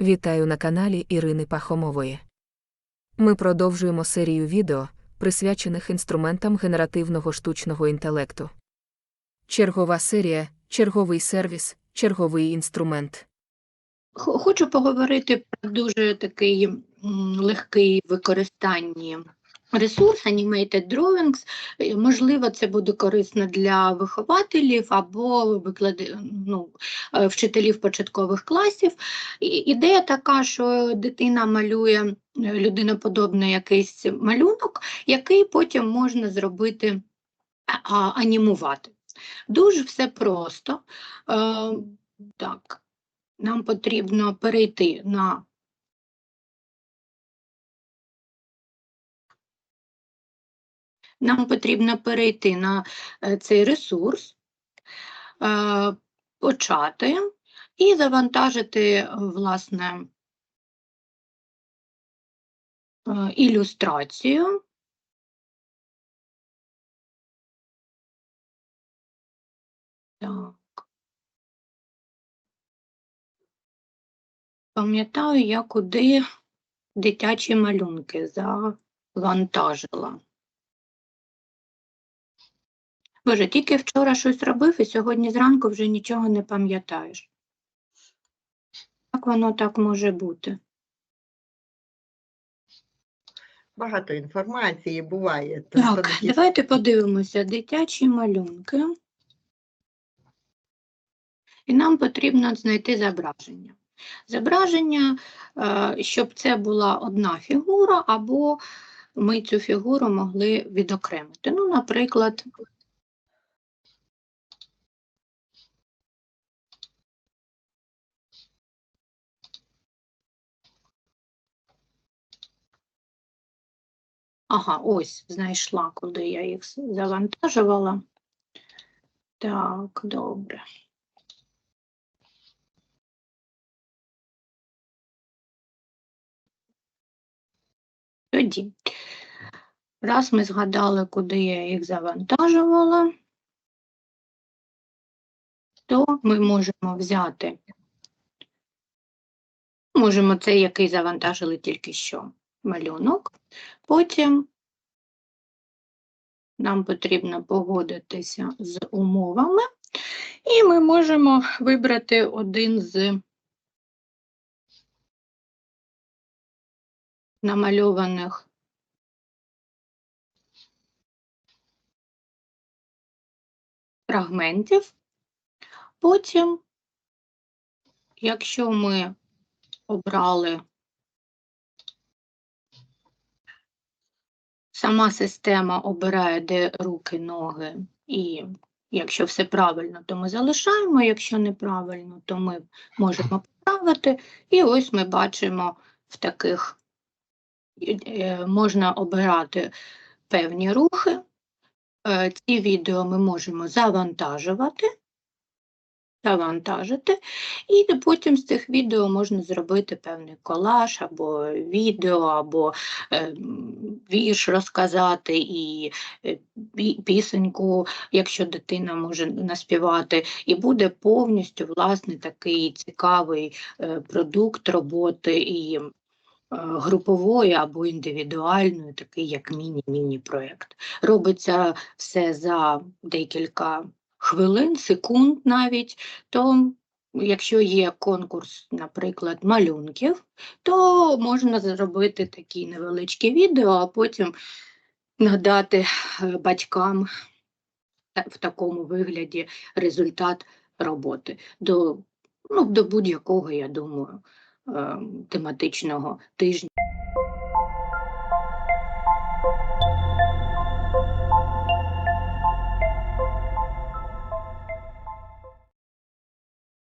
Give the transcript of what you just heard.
Вітаю на каналі Ірини Пахомової. Ми продовжуємо серію відео, присвячених інструментам генеративного штучного інтелекту. Чергова серія, черговий сервіс, черговий інструмент. Хочу поговорити про дуже такий легкий в використанні ресурс Animated Drawings. Е, Можливо, це буде корисно для вихователів або виклади, ну, е, вчителів початкових класів. І- Ідея така, що дитина малює е, людиноподобний якийсь малюнок, який потім можна зробити а, анімувати. Дуже все просто. Е, так нам потрібно перейти на нам потрібно перейти на е, цей ресурс, е, почати і завантажити, е, власне, ілюстрацію. Так. Пам'ятаю, я куди дитячі малюнки завантажила. Боже, тільки вчора щось робив і сьогодні зранку вже нічого не пам'ятаєш. Як воно так може бути? Багато інформації буває. Так, такі- давайте подивимося дитячі малюнки. І нам потрібно знайти зображення. Зображення, е, щоб це була одна фігура, або ми цю фігуру могли відокремити. Ну, наприклад, Ага, ось знайшла, куди я їх завантажувала. Так, добре. Тоді, раз ми згадали, куди я їх завантажувала, то ми можемо взяти, можемо цей, який завантажили тільки що, малюнок. Потім нам потрібно погодитися з умовами, і ми можемо вибрати один з намальованих фрагментів. Потім, якщо ми обрали Сама система обирає, де руки, ноги, і якщо все правильно, то ми залишаємо, якщо неправильно, то ми можемо поправити. І ось ми бачимо в таких е, можна обирати певні рухи. Е, Ці відео ми можемо завантажувати, завантажити, і потім з цих відео можна зробити певний колаж або відео, або е, вірш розказати і е, пісеньку, якщо дитина може наспівати, і буде повністю власне такий цікавий е, продукт роботи і е, групової або індивідуальної, такий як міні-міні проєкт. Робиться все за декілька хвилин, секунд навіть, то якщо є конкурс, наприклад, малюнків, то можна зробити такі невеличкі відео, а потім надати е, батькам в такому вигляді результат роботи до, ну, до будь-якого, я думаю, е, тематичного тижня.